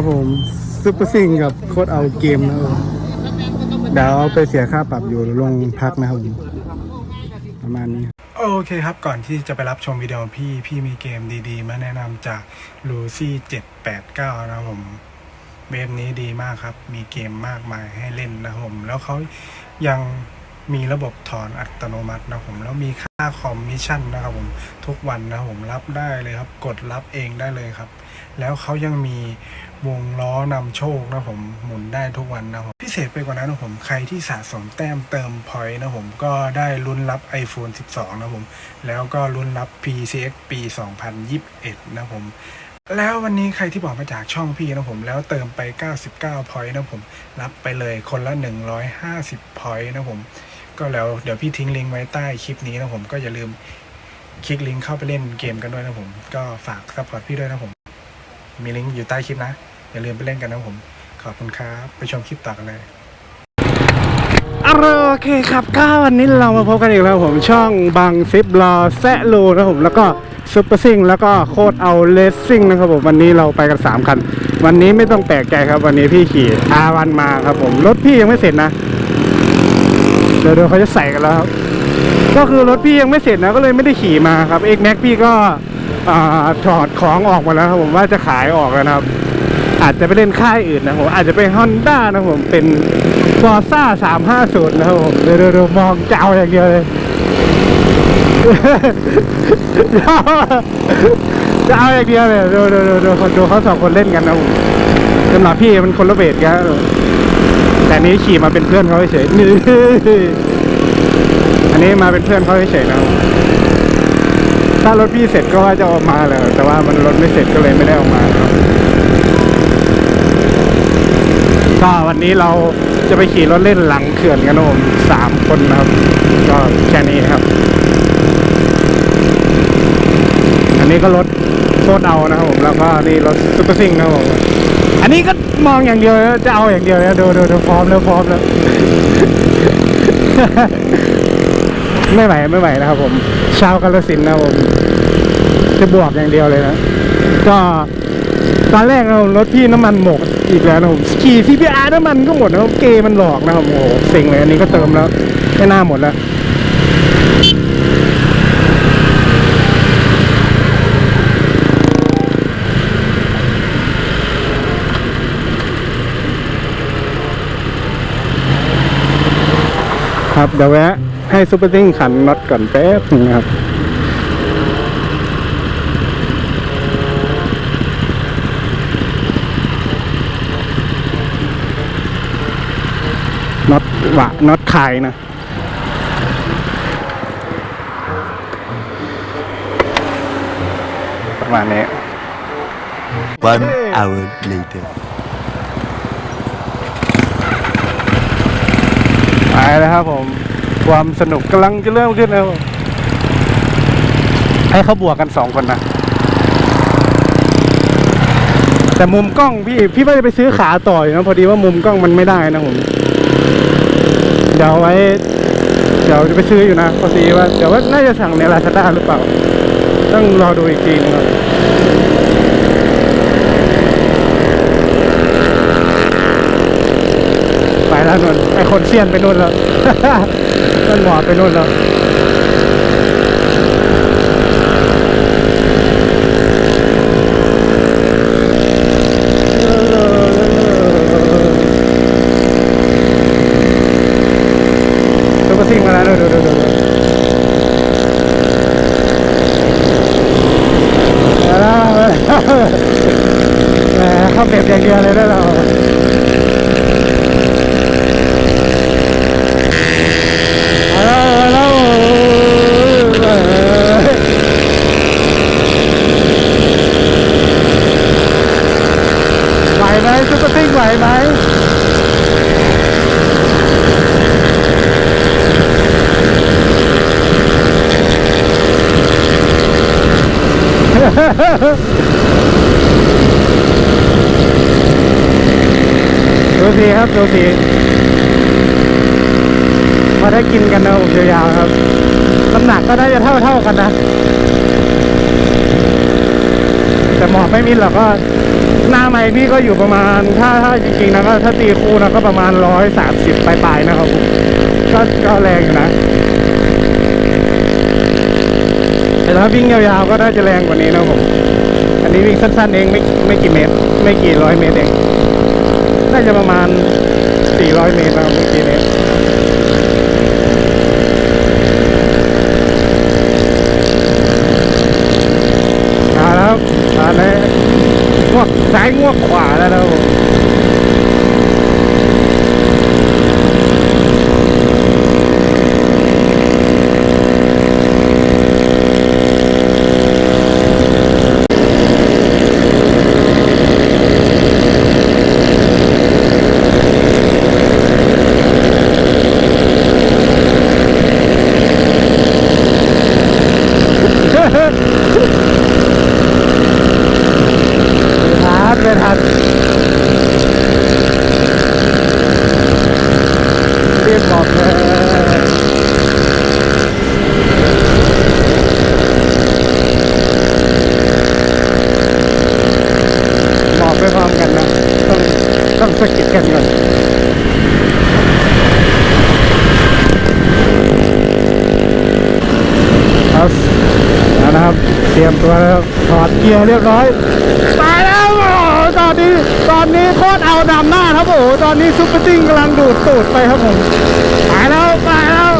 ครับผมซุปเปอร์ซิงกับโคดเอาเกมนะครับผมเดี๋ยวไปเสียค่าปรับอยู่โรงพักนะครับผมประมาณนี้โอเคครับ ก่อนที่จะไปรับชมวิดีโอพี่พี่มีเกมดีๆ มาแนะนำจากลูซี่789 นะครับผม เว็บนี้ดีมากครับ มีเกมมากมายให้เล่นนะครับผม แล้วเขายังมีระบบถอนอัตโนมัตินะครับผมแล้วมี ค่าคอมมิชชั่นนะครับผมทุกวันนะผมรับได้เลยครับ กดรับเองได้เลยครับ แล้วเขายังมีวงล้อนำโชคนะผมหมุนได้ทุกวันนะผมพิเศษไปกว่านั้นนะผมใครที่สะสมแต้มเติมพอยต์นะผมก็ได้ลุ้นรับ iPhone 12 นะผม แล้วก็ลุ้นรับ PCX ปี 2021 นะผมแล้ววันนี้ใครที่บอกมาจากช่องพี่นะผม แล้วเติมไป 99 พอยต์นะผม รับไปเลยคนละ 150 พอยต์นะผม ก็แล้วเดี๋ยวพี่ทิ้งลิงก์ไว้ใต้คลิปนี้นะผมก็อย่าลืมคลิกลิงก์เข้าไปเล่นเกมกันด้วยนะผม ก็ฝากซัพพอร์ตพี่ด้วยนะผม มีลิงก์อยู่ใต้คลิปนะ อย่าลืมไปเล่นกันนะผม ขอบคุณครับ ไปชมคลิปต่อกันเลยโอเคครับก็วันนี้เรามาพบกันอีกแล้วผมช่องบางซิปรอแซะโลนะผม แล้วก็ซุปเปอร์ซิงแล้วก็โคดเอาเลสซิ่งนะครับผม วันนี้เราไปกัน 3 คัน วันนี้ไม่ต้องแปลกใจครับ วันนี้พี่ขี่อาวันมาครับผม รถพี่ยังไม่เสร็จนะ เดี๋ยวเดี๋ยวเขาจะใส่กันแล้วครับ ก็คือรถพี่ยังไม่เสร็จนะก็เลยไม่ได้ขี่มาครับเอ็กแม็กพี่ก็อ่าถอดของออกมาแล้วครับผมว่าจะขายออกแล้วนะครับ อาจจะไปเล่นค่ายอื่นนะผมอาจจะไปฮอนด้านะผมเป็นฟอร์ซ่าสามห้าศูนย์นะครับผมเดี๋ยวเดี๋ยวมองเจะเอาอย่างเดียวเลยจะเอาอย่างเดียวเลยดูดูดูดูคนดูเขาสองคนเล่นกันนะผมสำหรับพี่มันคนละเบทกัน แต่นี้ขี่มาเป็นเพื่อนเขาเฉยนี่อันนี้มาเป็นเพื่อนเขาเฉยนะครับถ้ารถพี่เสร็จก็ว่าจะออกมาเลยแต่ว่ามันรถไม่เสร็จก็เลยไม่ได้ออกมาครับก็วันนี้เราจะไปขี่รถเล่นหลังเขื่อนกันนะผมสามคนนะครับ ก็แค่นี้ครับ อันนี้ก็รถโคตรเอานะครับผมแล้วก็นี่รถซุปเปอร์ซิงนะครับผม อันนี้ก็มองอย่างเดียวจะเอาอย่างเดียวนะดูดูดูพร้อมแล้วพร้อมแล้ว ไม่ไหวไม่ไหวนะครับผม ชาวกาลสินนะผมจะบวกอย่างเดียวเลยนะก็ตอนแรกเรารถพี่น้ำมันหมดอีกแล้วนะผมขี่ CPR น้ำมันก็หมดนะครับเกมันหลอกนะครับโอ้โหเซ็งเลยอันนี้ก็เติมแล้วไม่น่าหมดแล้ว ครับเดี๋ยวแวะให้ซูเปอร์ซิ้งขันน็อตก่อนแป๊บนึงนะครับน็อตหวะน็อตคายนะประมาณนี้ One hour later. ไปแล้วครับผม ความสนุกกำลังจะเริ่มขึ้นแล้วให้เขาบวกกันสองคนนะ แต่มุมกล้องพี่ พี่ว่าจะไปซื้อขาต่ออยู่นะพอดีว่ามุมกล้องมันไม่ได้นะผมเดี๋ยวไว้ เดี๋ยวจะไปซื้ออยู่นะพอดีว่าเดี๋ยวว่าน่าจะสั่งในลาซาด้าหรือเปล่า ต้องรอดูอีกทีนะครับ ไปแล้วนนไอ คนเซียนไปนู่นแล้วต้นหมอไปนู่นแล้วก็ซิ่งมาแล้วดูดูดูดูมาแล้วมาแล้วแหมเข้าเก็บอย่างเดียวเลยนะเรา มาแล้วมาแล้วไหวไหมซุปเปอร์ซิ่งไหวไหม ดูสิครับดูสิมาได้กินกันนะผมยาวๆครับน้ำหนักก็น่าจะเท่าเท่าๆกันนะ แต่หมอไม่มินหรอกก็หน้าไม้พี่ก็อยู่ประมาณ ถ้าถ้าจริงๆนะก็ถ้าตีคู่นะก็ประมาณร้อยสามสิบปลายๆนะครับก็ก็แรงอยู่นะ แต่ ถ้าวิ่งยาวๆก็น่าจะแรงกว่านี้นะผม อันนี้วิ่งสั้นๆเองไม่ไม่กี่เมตร ไม่กี่ร้อยเมตรเอง น่าจะประมาณ 400 เมตรนะครับเมื่อกี้นี้มาแล้วมาแล้วงวกซ้ายงวกขวาแล้วนะผมทันไม่ทันเรียกบอกเลยบอกไปพร้อมกันนะ ต้อง ต้องสะกิดกันก่อนครับเอานะครับ เตรียมตัวแล้วถอดเกียร์เรียบร้อยไปแล้วโอ้โหตอนนี้ตอนนี้โคตรเอาดำหน้าครับโอ้โหตอนนี้ซุปเปอร์ซิ่งกำลังดูดตูดไปครับผมไปแล้วไปแล้ว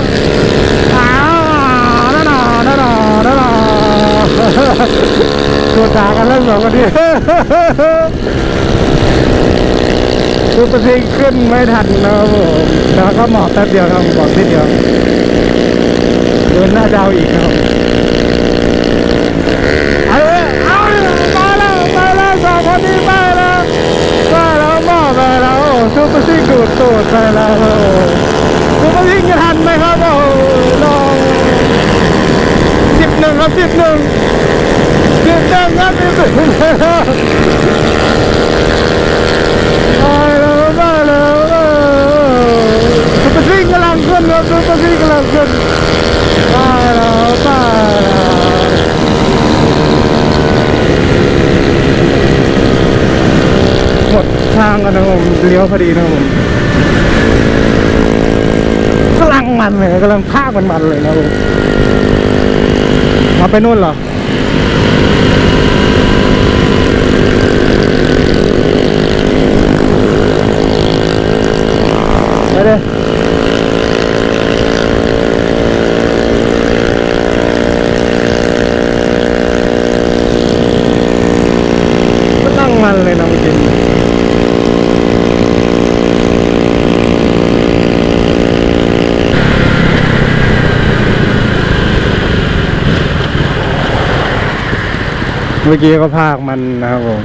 ไปแล้วนั่นน่ะนั่นน่ะนั่นน่ะตัวด่ากันแล้วสองคนนี้ ซุปเปอร์ซิ่งขึ้นไม่ทันนะครับผมแล้วก็หมอบแป๊บเดียวครับบอกทีเดียวเดินหน้าดาวอีกครับเอาเลยเอาเลยมาแล้วมาแล้วสองคนนี้มาแล้วมาแล้วมอบไปแล้วโอ้ซูเปอร์ซิงดูดตูดไปแล้วโอ้ซูเปอร์ซิงจะทันไหมครับโอ้ลองสิบหนึ่งครับสิบหนึ่งสิบหนึ่งครับสิบหนึ่งมาแล้วมาแล้วโอ้ซูเปอร์ซิงกำลังขึ้นครับซูเปอร์ซิงกำลังขึ้น ตายแล้วตายแล้วหมดทางกันนะผม เลี้ยวพอดีนะผมกำลังมันเลยกำลังพากมันมันเลยนะผมมาไปนู่นเหรอไปเลยก็นั่งมันเลยนะจริง มื่อกี้ก็พากมันนะครับผม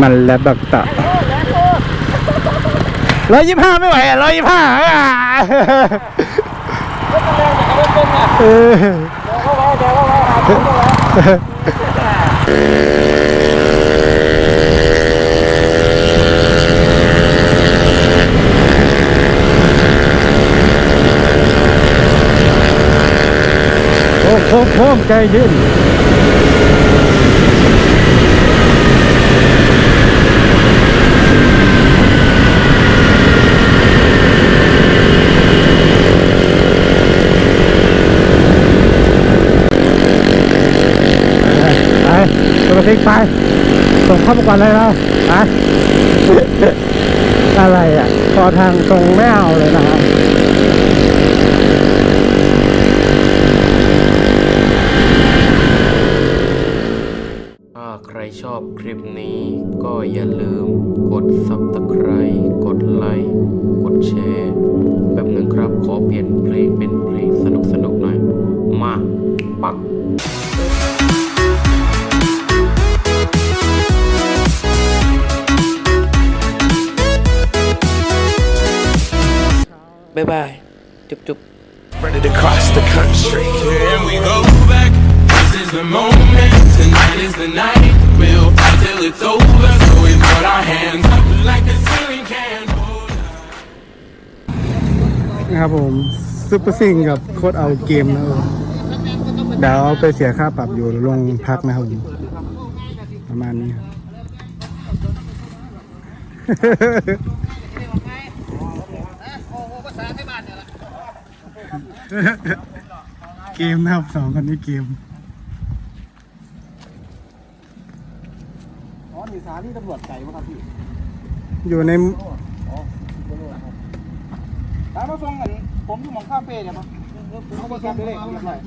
มันและบักตะร้อยยี่ห้าไม่ไหวอะร้อยยี่ห้าเออโอ้ โหโค้งใจเย็นไปตัวทิ้งไป ส่งเข้ามาก่อนเลยเราไปอะไรอะพอทางตรงไม่เอาเลยนะครับ ถ้าใครช อบคลิปนี้ก็อย่าลืมกด subscribe กดไลค์กดแชร์แป๊บหนึ่งครับขอเปลี่ยนเพลงเป็นเพลงสนุกสนุกๆหน่อย มา ปักบ๊ายบาย จุ๊บจุ๊บ spread it across the country. Here we go back. This is the moment. Tonight is the night. Till it's over. So we put our hands up like the ceiling can นะครับผมซุปเปอร์ซิงกับโค้ดเอาเกมนะครับผมเดี๋ยวไปเสียค่าปรับอยู่โรงพักนะครับผมประมาณนี้ครับ เกมนะครับสองคนนี้เกม อ๋อนี่สถานีตำรวจไก่ป่ะครับพี่อยู่ในตามมาส่งกันผมอยู่หมองคาเฟ่เนี่ยมั้งเขาก็แคปได้เลยเรียบร้อย